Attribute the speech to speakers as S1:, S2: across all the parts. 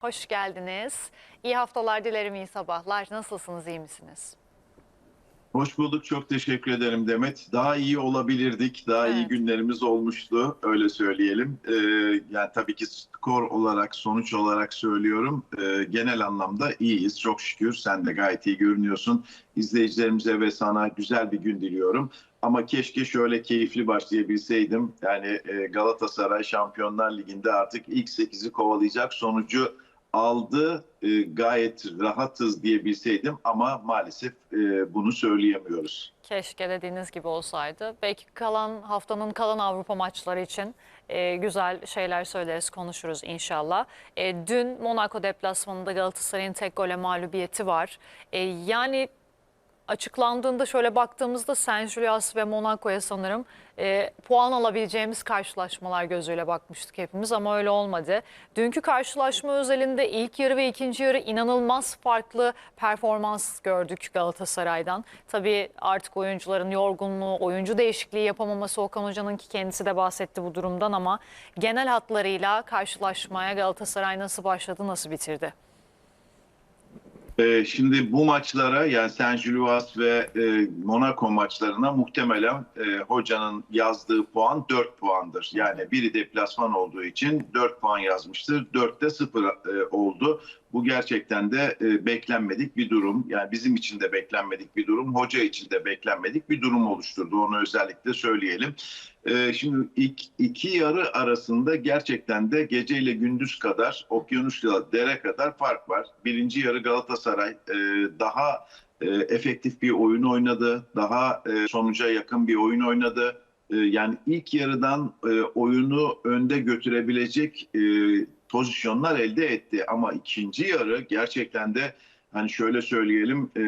S1: Hoş geldiniz. İyi haftalar dilerim, iyi sabahlar. Nasılsınız, iyi misiniz?
S2: Hoş bulduk. Çok teşekkür ederim Demet. Daha iyi olabilirdik. Daha iyi
S1: Evet.
S2: günlerimiz olmuştu. Öyle söyleyelim. Ee, yani tabii ki skor olarak, sonuç olarak söylüyorum. Ee, genel anlamda iyiyiz. Çok şükür. Sen de gayet iyi görünüyorsun. İzleyicilerimize ve sana güzel bir gün diliyorum. Ama keşke şöyle keyifli başlayabilseydim. Yani e, Galatasaray Şampiyonlar Ligi'nde artık ilk 8'i kovalayacak sonucu aldı. E, gayet rahatız diyebilseydim ama maalesef e, bunu söyleyemiyoruz.
S1: Keşke dediğiniz gibi olsaydı. Belki kalan haftanın kalan Avrupa maçları için e, güzel şeyler söyleriz, konuşuruz inşallah. E, dün Monaco deplasmanında Galatasaray'ın tek gole mağlubiyeti var. E, yani açıklandığında şöyle baktığımızda Saint Julius ve Monaco'ya sanırım e, puan alabileceğimiz karşılaşmalar gözüyle bakmıştık hepimiz ama öyle olmadı. Dünkü karşılaşma özelinde ilk yarı ve ikinci yarı inanılmaz farklı performans gördük Galatasaray'dan. Tabii artık oyuncuların yorgunluğu, oyuncu değişikliği yapamaması Okan Hoca'nın ki kendisi de bahsetti bu durumdan ama genel hatlarıyla karşılaşmaya Galatasaray nasıl başladı, nasıl bitirdi?
S2: Ee, Şimdi bu maçlara yani Saint Gilloise ve e, Monaco maçlarına muhtemelen e, hocanın yazdığı puan 4 puandır. Yani biri deplasman olduğu için 4 puan yazmıştır. 4'te 0 e, oldu. Bu gerçekten de e, beklenmedik bir durum. Yani bizim için de beklenmedik bir durum. Hoca için de beklenmedik bir durum oluşturdu. Onu özellikle söyleyelim. E, Şimdi ilk iki yarı arasında gerçekten de geceyle gündüz kadar, okyanusla dere kadar fark var. Birinci yarı Galatasaray e, daha e, efektif bir oyun oynadı. Daha e, sonuca yakın bir oyun oynadı. E, Yani ilk yarıdan e, oyunu önde götürebilecek e, pozisyonlar elde etti. Ama ikinci yarı gerçekten de hani şöyle söyleyelim e,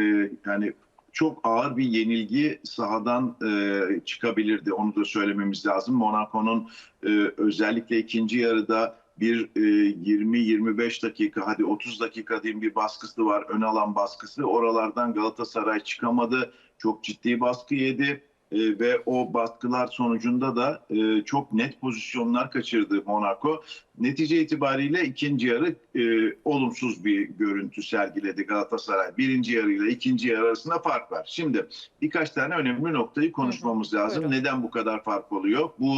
S2: yani çok ağır bir yenilgi sahadan e, çıkabilirdi. Onu da söylememiz lazım. Monaco'nun e, özellikle ikinci yarıda bir e, 20-25 dakika hadi 30 dakika diyeyim bir baskısı var. Ön alan baskısı. Oralardan Galatasaray çıkamadı. Çok ciddi baskı yedi. E, ve o baskılar sonucunda da e, çok net pozisyonlar kaçırdı Monaco. Netice itibariyle ikinci yarı e, olumsuz bir görüntü sergiledi Galatasaray. Birinci yarı ile ikinci yarı arasında fark var. Şimdi birkaç tane önemli noktayı konuşmamız lazım.
S1: buyurun.
S2: Neden bu kadar fark oluyor? Bu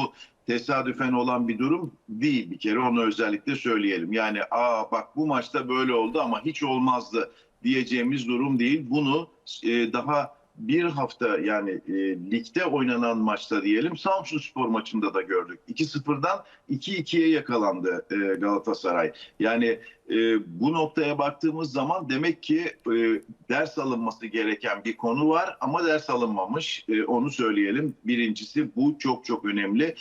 S2: tesadüfen olan bir durum değil bir kere onu özellikle söyleyelim. Yani aa bak bu maçta böyle oldu ama hiç olmazdı diyeceğimiz durum değil. Bunu e, daha bir hafta yani e, ligde oynanan maçta diyelim Samsun Spor maçında da gördük. 2-0'dan 2-2'ye yakalandı e, Galatasaray. Yani e, bu noktaya baktığımız zaman demek ki e, ders alınması gereken bir konu var ama ders alınmamış. E, onu söyleyelim. Birincisi bu çok çok önemli.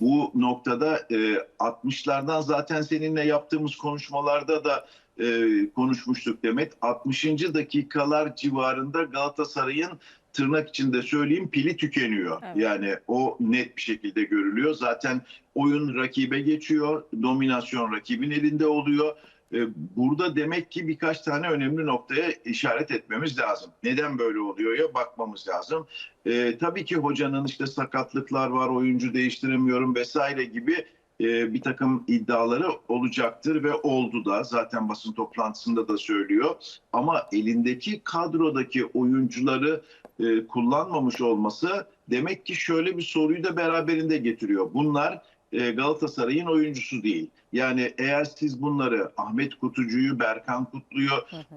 S2: Bu noktada e, 60'lardan zaten seninle yaptığımız konuşmalarda da e, konuşmuştuk Demet. 60. dakikalar civarında Galatasaray'ın tırnak içinde söyleyeyim pili tükeniyor.
S1: Evet.
S2: Yani o net bir şekilde görülüyor. Zaten oyun rakibe geçiyor. Dominasyon rakibin elinde oluyor. E, Burada demek ki birkaç tane önemli noktaya işaret etmemiz lazım. Neden böyle oluyor ya bakmamız lazım. E, tabii ki hocanın işte sakatlıklar var, oyuncu değiştiremiyorum vesaire gibi e, bir takım iddiaları olacaktır ve oldu da zaten basın toplantısında da söylüyor. Ama elindeki kadrodaki oyuncuları e, kullanmamış olması demek ki şöyle bir soruyu da beraberinde getiriyor. Bunlar e, Galatasaray'ın oyuncusu değil. Yani eğer siz bunları Ahmet Kutucu'yu, Berkan Kutlu'yu,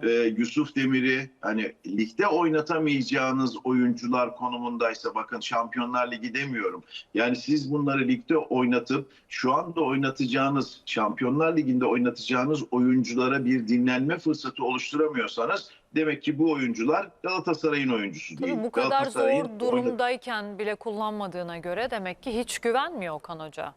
S2: e, Yusuf Demir'i hani ligde oynatamayacağınız oyuncular konumundaysa bakın Şampiyonlar Ligi demiyorum. Yani siz bunları ligde oynatıp şu anda oynatacağınız Şampiyonlar Ligi'nde oynatacağınız oyunculara bir dinlenme fırsatı oluşturamıyorsanız demek ki bu oyuncular Galatasaray'ın oyuncusu değil.
S1: Bu kadar zor durumdayken bile kullanmadığına göre demek ki hiç güvenmiyor Okan Hoca.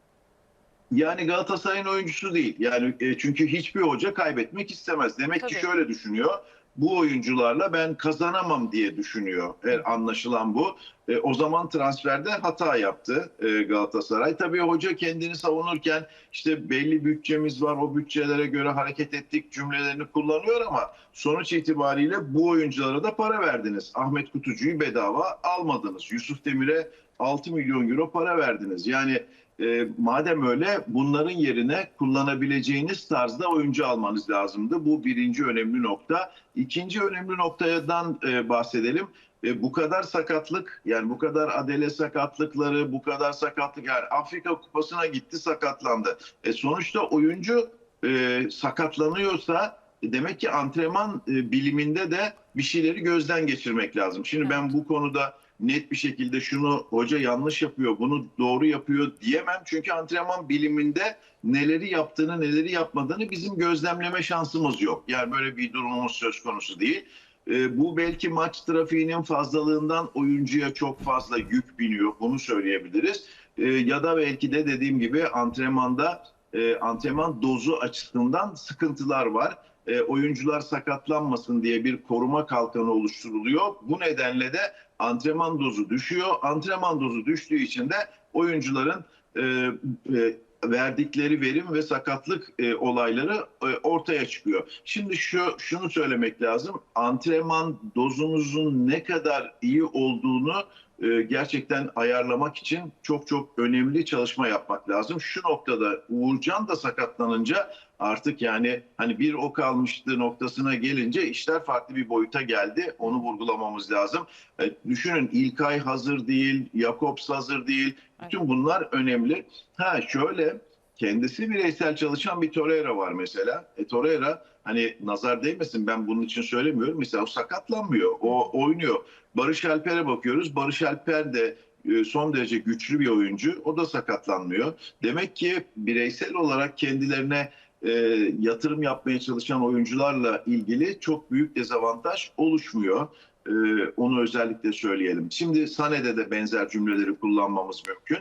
S2: Yani Galatasaray'ın oyuncusu değil. Yani e, çünkü hiçbir hoca kaybetmek istemez. Demek ki
S1: Tabii.
S2: şöyle düşünüyor. Bu oyuncularla ben kazanamam diye düşünüyor. Eğer anlaşılan bu. E, o zaman transferde hata yaptı e, Galatasaray. Tabii hoca kendini savunurken işte belli bütçemiz var. O bütçelere göre hareket ettik cümlelerini kullanıyor ama sonuç itibariyle bu oyunculara da para verdiniz. Ahmet Kutucu'yu bedava almadınız. Yusuf Demir'e 6 milyon euro para verdiniz. Yani e, madem öyle bunların yerine kullanabileceğiniz tarzda oyuncu almanız lazımdı. Bu birinci önemli nokta. İkinci önemli noktadan e, bahsedelim. E, bu kadar sakatlık yani bu kadar adele sakatlıkları bu kadar sakatlık yani Afrika kupasına gitti sakatlandı. E, sonuçta oyuncu e, sakatlanıyorsa e, demek ki antrenman e, biliminde de bir şeyleri gözden geçirmek lazım. Şimdi ben bu konuda net bir şekilde şunu hoca yanlış yapıyor, bunu doğru yapıyor diyemem. Çünkü antrenman biliminde neleri yaptığını, neleri yapmadığını bizim gözlemleme şansımız yok. Yani böyle bir durumumuz söz konusu değil. E, bu belki maç trafiğinin fazlalığından oyuncuya çok fazla yük biniyor. Bunu söyleyebiliriz. E, ya da belki de dediğim gibi antrenmanda e, antrenman dozu açısından sıkıntılar var. E, oyuncular sakatlanmasın diye bir koruma kalkanı oluşturuluyor. Bu nedenle de antrenman dozu düşüyor. Antrenman dozu düştüğü için de oyuncuların e, e, verdikleri verim ve sakatlık e, olayları e, ortaya çıkıyor. Şimdi şu şunu söylemek lazım. Antrenman dozunuzun ne kadar iyi olduğunu e, gerçekten ayarlamak için çok çok önemli çalışma yapmak lazım. Şu noktada Uğurcan da sakatlanınca artık yani hani bir ok almıştı noktasına gelince işler farklı bir boyuta geldi. Onu vurgulamamız lazım. E, düşünün İlkay hazır değil, Jakobs hazır değil. Bütün bunlar önemli. Ha şöyle kendisi bireysel çalışan bir Torreira var mesela. E, Torreira hani nazar değmesin ben bunun için söylemiyorum. Mesela o sakatlanmıyor. O oynuyor. Barış Alper'e bakıyoruz. Barış Alper de e, son derece güçlü bir oyuncu. O da sakatlanmıyor. Demek ki bireysel olarak kendilerine e, yatırım yapmaya çalışan oyuncularla ilgili çok büyük dezavantaj oluşmuyor. E, onu özellikle söyleyelim. Şimdi Sane'de de benzer cümleleri kullanmamız mümkün.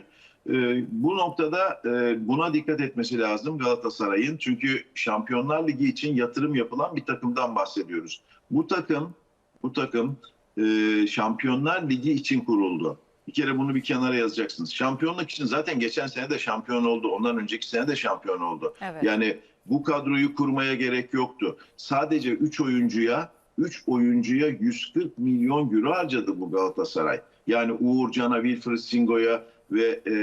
S2: E, bu noktada e, buna dikkat etmesi lazım Galatasaray'ın. Çünkü Şampiyonlar Ligi için yatırım yapılan bir takımdan bahsediyoruz. Bu takım bu takım e, Şampiyonlar Ligi için kuruldu. Bir kere bunu bir kenara yazacaksınız. Şampiyonluk için zaten geçen sene de şampiyon oldu. Ondan önceki sene de şampiyon oldu.
S1: Evet.
S2: Yani bu kadroyu kurmaya gerek yoktu. Sadece 3 oyuncuya 3 oyuncuya 140 milyon euro harcadı bu Galatasaray. Yani Uğurcan'a, Wilfried Singo'ya ve e,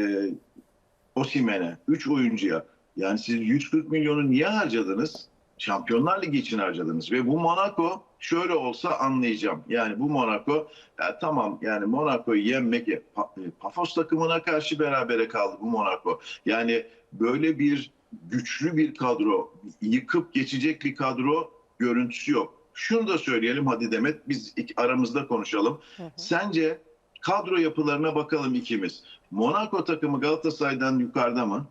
S2: Osimhen'e 3 oyuncuya. Yani siz 140 milyonu niye harcadınız? Şampiyonlar Ligi için harcadınız ve bu Monaco şöyle olsa anlayacağım. Yani bu Monaco ya tamam yani Monaco'yu yenmek e, Pa- e, Pafos takımına karşı berabere kaldı bu Monaco. Yani böyle bir güçlü bir kadro, yıkıp geçecek bir kadro görüntüsü yok. Şunu da söyleyelim hadi Demet biz aramızda konuşalım.
S1: Hı hı.
S2: Sence kadro yapılarına bakalım ikimiz. Monaco takımı Galatasaray'dan yukarıda mı?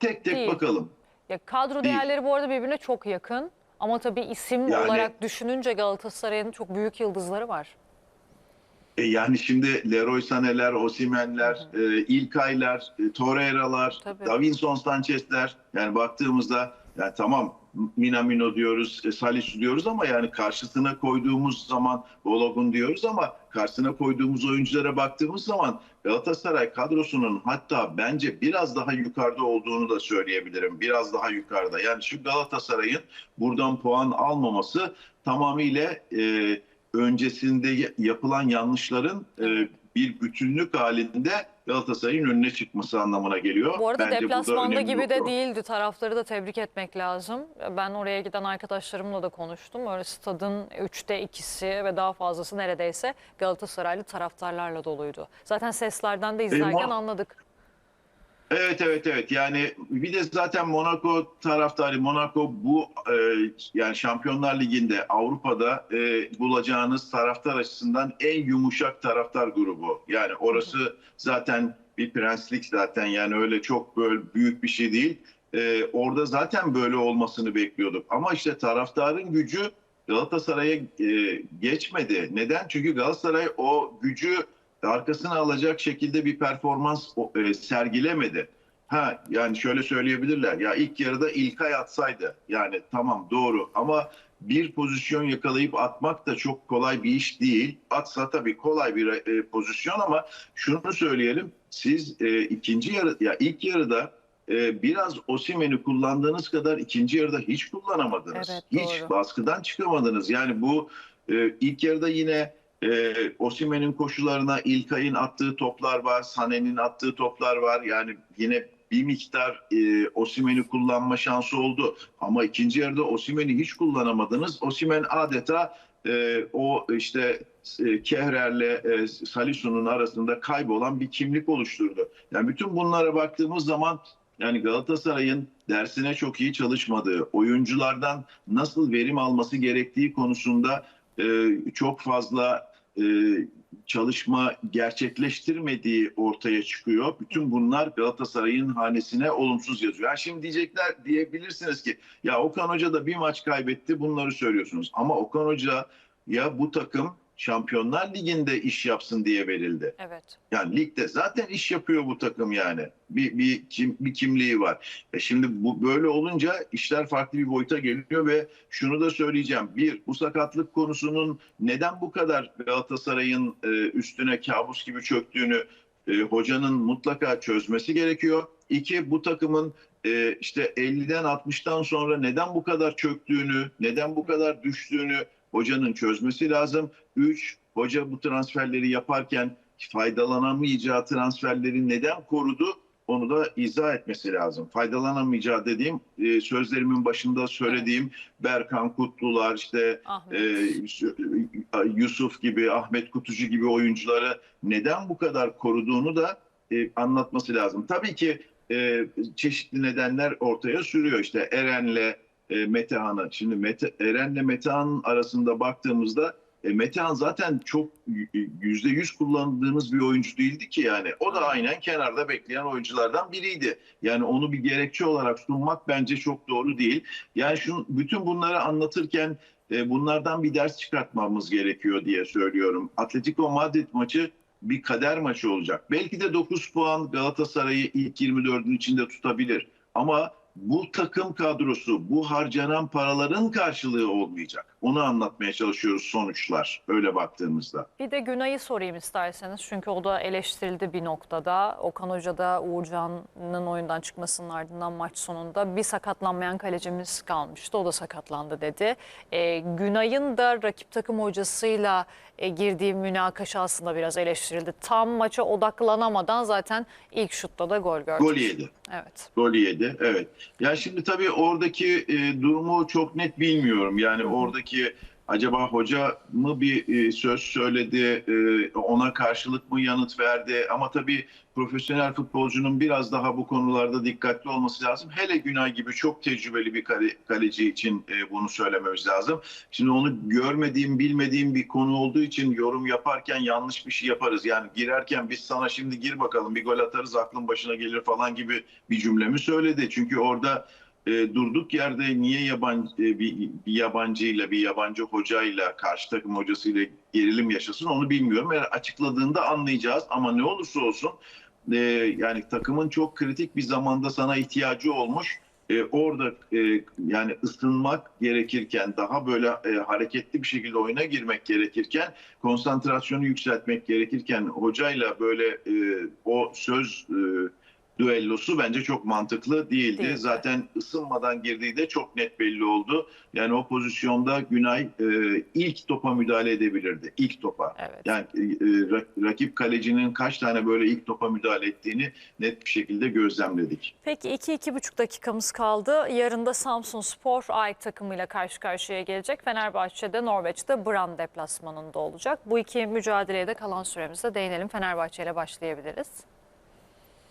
S2: Tek tek
S1: Değil.
S2: bakalım.
S1: Ya kadro
S2: Değil.
S1: değerleri bu arada birbirine çok yakın. Ama tabii isim
S2: Yani-
S1: olarak düşününce Galatasaray'ın çok büyük yıldızları var.
S2: E yani şimdi Leroy Sané'ler, Osimhen'ler, e, İlkay'lar, e, Torreira'lar. Davinson Sanchez'ler yani baktığımızda yani tamam Minamino diyoruz, e, Salisu diyoruz ama yani karşısına koyduğumuz zaman Balogun diyoruz ama karşısına koyduğumuz oyunculara baktığımız zaman Galatasaray kadrosunun hatta bence biraz daha yukarıda olduğunu da söyleyebilirim. Biraz daha yukarıda. Yani şu Galatasaray'ın buradan puan almaması tamamıyla e, öncesinde yapılan yanlışların e, bir bütünlük halinde Galatasaray'ın önüne çıkması anlamına geliyor.
S1: Bu arada
S2: Bence
S1: deplasmanda gibi de değildi. Taraftarı da tebrik etmek lazım. Ben oraya giden arkadaşlarımla da konuştum. Öyle stadın üçte ikisi ve daha fazlası neredeyse Galatasaraylı taraftarlarla doluydu. Zaten seslerden de izlerken
S2: Mo-
S1: anladık.
S2: Evet evet evet yani bir de zaten Monaco taraftarı Monaco bu e, yani Şampiyonlar Ligi'nde Avrupa'da e, bulacağınız taraftar açısından en yumuşak taraftar grubu. Yani orası zaten bir prenslik zaten yani öyle çok böyle büyük bir şey değil. E, orada zaten böyle olmasını bekliyorduk ama işte taraftarın gücü Galatasaray'a e, geçmedi. Neden? Çünkü Galatasaray o gücü arkasına alacak şekilde bir performans e, sergilemedi. Ha yani şöyle söyleyebilirler. Ya ilk yarıda İlkay atsaydı. Yani tamam doğru ama bir pozisyon yakalayıp atmak da çok kolay bir iş değil. Atsa tabii kolay bir e, pozisyon ama şunu söyleyelim. Siz e, ikinci yarı ya ilk yarıda e, biraz Osimhen'i kullandığınız kadar ikinci yarıda hiç kullanamadınız.
S1: Evet,
S2: hiç
S1: doğru.
S2: baskıdan çıkamadınız. Yani bu e, ilk yarıda yine e, Osimhen'in koşularına İlkay'ın attığı toplar var, Sané'nin attığı toplar var. Yani yine bir miktar e, Osimhen'i kullanma şansı oldu. Ama ikinci yarıda Osimhen'i hiç kullanamadınız. Osimhen adeta e, o işte e, Kehrer'le e, Salisu'nun arasında kaybolan bir kimlik oluşturdu. Yani bütün bunlara baktığımız zaman yani Galatasaray'ın dersine çok iyi çalışmadığı, oyunculardan nasıl verim alması gerektiği konusunda e, çok fazla e, çalışma gerçekleştirmediği ortaya çıkıyor. Bütün bunlar Galatasaray'ın hanesine olumsuz yazıyor. Yani şimdi diyecekler diyebilirsiniz ki ya Okan Hoca da bir maç kaybetti bunları söylüyorsunuz. Ama Okan Hoca ya bu takım Şampiyonlar Ligi'nde iş yapsın diye verildi.
S1: Evet.
S2: Yani ligde zaten iş yapıyor bu takım yani. Bir bir kim, bir kimliği var. E şimdi bu böyle olunca işler farklı bir boyuta geliyor ve şunu da söyleyeceğim. Bir, bu sakatlık konusunun neden bu kadar Galatasaray'ın e, üstüne kabus gibi çöktüğünü e, hocanın mutlaka çözmesi gerekiyor. İki, bu takımın e, işte 50'den 60'tan sonra neden bu kadar çöktüğünü, neden bu kadar düştüğünü hocanın çözmesi lazım. Üç, hoca bu transferleri yaparken faydalanamayacağı transferleri neden korudu? Onu da izah etmesi lazım. Faydalanamayacağı dediğim e, sözlerimin başında söylediğim Berkan Kutlular, işte
S1: Ahmet.
S2: e, Yusuf gibi, Ahmet Kutucu gibi oyuncuları neden bu kadar koruduğunu da e, anlatması lazım. Tabii ki e, çeşitli nedenler ortaya sürüyor. İşte Eren'le e, Metehan'ı. Şimdi Mete, Eren'le Metehan arasında baktığımızda e, Metehan zaten çok yüzde yüz kullandığımız bir oyuncu değildi ki yani. O da aynen kenarda bekleyen oyunculardan biriydi. Yani onu bir gerekçe olarak sunmak bence çok doğru değil. Yani şu bütün bunları anlatırken e, bunlardan bir ders çıkartmamız gerekiyor diye söylüyorum. Atletico Madrid maçı bir kader maçı olacak. Belki de 9 puan Galatasaray'ı ilk 24'ün içinde tutabilir. Ama bu takım kadrosu, bu harcanan paraların karşılığı olmayacak. Onu anlatmaya çalışıyoruz sonuçlar öyle baktığımızda.
S1: Bir de Günay'ı sorayım isterseniz. Çünkü o da eleştirildi bir noktada. Okan Hoca da Uğurcan'ın oyundan çıkmasının ardından maç sonunda bir sakatlanmayan kalecimiz kalmıştı. O da sakatlandı dedi. E, Günay'ın da rakip takım hocasıyla e, girdiği münakaşa aslında biraz eleştirildi. Tam maça odaklanamadan zaten ilk şutta da gol gördü.
S2: Gol yedi.
S1: Evet.
S2: Gol yedi. Evet. Ya şimdi tabii oradaki e, durumu çok net bilmiyorum. Yani oradaki acaba hoca mı bir e, söz söyledi, e, ona karşılık mı yanıt verdi? Ama tabii profesyonel futbolcunun biraz daha bu konularda dikkatli olması lazım. Hele Günay gibi çok tecrübeli bir kale, kaleci için e, bunu söylememiz lazım. Şimdi onu görmediğim, bilmediğim bir konu olduğu için yorum yaparken yanlış bir şey yaparız. Yani girerken biz sana şimdi gir bakalım bir gol atarız aklın başına gelir falan gibi bir cümlemi söyledi. Çünkü orada e, durduk yerde niye yabancı e, bir, bir yabancıyla bir yabancı hocayla karşı takım hocasıyla gerilim yaşasın onu bilmiyorum. Eğer açıkladığında anlayacağız ama ne olursa olsun e, yani takımın çok kritik bir zamanda sana ihtiyacı olmuş. E, orada e, yani ısınmak gerekirken daha böyle e, hareketli bir şekilde oyuna girmek gerekirken konsantrasyonu yükseltmek gerekirken hocayla böyle e, o söz e, düellosu bence çok mantıklı değildi.
S1: Değildi.
S2: Zaten ısınmadan girdiği de çok net belli oldu. Yani o pozisyonda Günay e, ilk topa müdahale edebilirdi. İlk topa.
S1: Evet.
S2: Yani e, ra- rakip kalecinin kaç tane böyle ilk topa müdahale ettiğini net bir şekilde gözlemledik.
S1: Peki 2-2,5 dakikamız kaldı. Yarın da Samsun Spor AEK takımıyla karşı karşıya gelecek. Fenerbahçe'de Norveç'te Brann deplasmanında olacak. Bu iki mücadeleye de kalan süremizde değinelim. Fenerbahçe ile başlayabiliriz.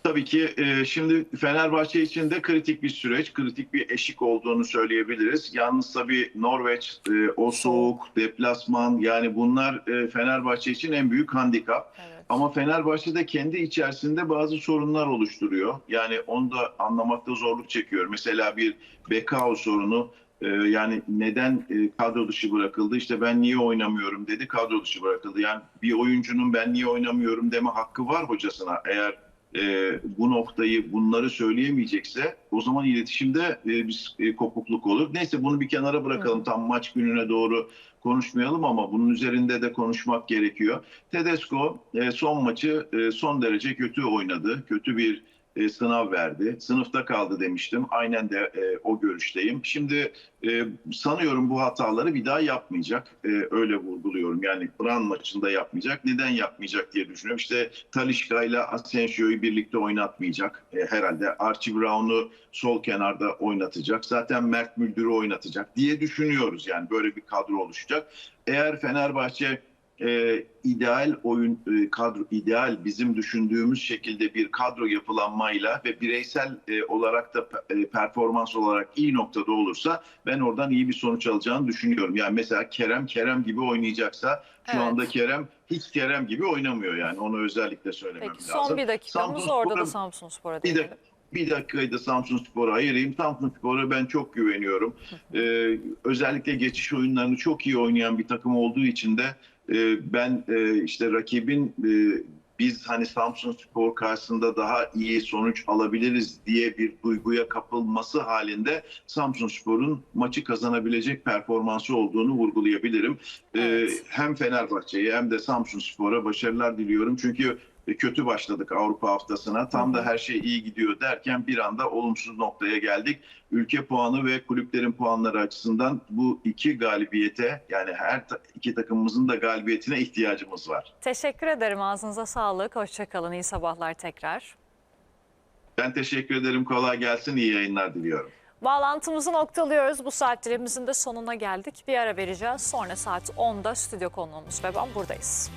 S2: Tabii ki e, şimdi Fenerbahçe için de kritik bir süreç, kritik bir eşik olduğunu söyleyebiliriz. Yalnız tabii Norveç, e, o soğuk, deplasman yani bunlar e, Fenerbahçe için en büyük handikap.
S1: Evet.
S2: Ama Fenerbahçe de kendi içerisinde bazı sorunlar oluşturuyor. Yani onu da anlamakta zorluk çekiyor. Mesela bir Bekao sorunu. yani neden kadro dışı bırakıldı? İşte ben niye oynamıyorum dedi kadro dışı bırakıldı. Yani bir oyuncunun ben niye oynamıyorum deme hakkı var hocasına. Eğer e, bu noktayı bunları söyleyemeyecekse o zaman iletişimde e, bir e, kopukluk olur. Neyse bunu bir kenara bırakalım. Tam maç gününe doğru konuşmayalım ama bunun üzerinde de konuşmak gerekiyor. Tedesco e, son maçı e, son derece kötü oynadı. Kötü bir e, sınav verdi. Sınıfta kaldı demiştim. Aynen de e, o görüşteyim. Şimdi e, sanıyorum bu hataları bir daha yapmayacak. E, öyle vurguluyorum. Yani Bran maçında yapmayacak. Neden yapmayacak diye düşünüyorum. İşte Talişka ile Asensio'yu birlikte oynatmayacak. E, herhalde Archie Brown'u sol kenarda oynatacak. Zaten Mert Müldür'ü oynatacak diye düşünüyoruz. Yani böyle bir kadro oluşacak. Eğer Fenerbahçe e, ideal oyun e, kadro ideal bizim düşündüğümüz şekilde bir kadro yapılanmayla ve bireysel e, olarak da e, performans olarak iyi noktada olursa ben oradan iyi bir sonuç alacağını düşünüyorum. Yani mesela Kerem Kerem gibi oynayacaksa şu
S1: Evet.
S2: anda Kerem hiç Kerem gibi oynamıyor yani onu özellikle söylemem
S1: Peki
S2: lazım.
S1: son bir dakikamız
S2: Samsun
S1: orada da
S2: Spor'un-
S1: Samsun Spor'a
S2: bir de bir dakikayı da Samsun Spor'a ayırayım. Samsun Spor'a ben çok güveniyorum. Ee, özellikle geçiş oyunlarını çok iyi oynayan bir takım olduğu için de e, ben e, işte rakibin e, biz hani Samsun Spor karşısında daha iyi sonuç alabiliriz diye bir duyguya kapılması halinde Samsun Spor'un maçı kazanabilecek performansı olduğunu vurgulayabilirim. Ee,
S1: Evet.
S2: hem Fenerbahçe'ye hem de Samsun Spor'a başarılar diliyorum. Çünkü kötü başladık Avrupa haftasına. Tam da her şey iyi gidiyor derken bir anda olumsuz noktaya geldik. Ülke puanı ve kulüplerin puanları açısından bu iki galibiyete yani her iki takımımızın da galibiyetine ihtiyacımız var.
S1: Teşekkür ederim. Ağzınıza sağlık. Hoşçakalın. İyi sabahlar tekrar.
S2: Ben teşekkür ederim. Kolay gelsin. İyi yayınlar diliyorum.
S1: Bağlantımızı noktalıyoruz. Bu saatlerimizin de sonuna geldik. Bir ara vereceğiz. Sonra saat 10'da stüdyo konuğumuz ve ben buradayız.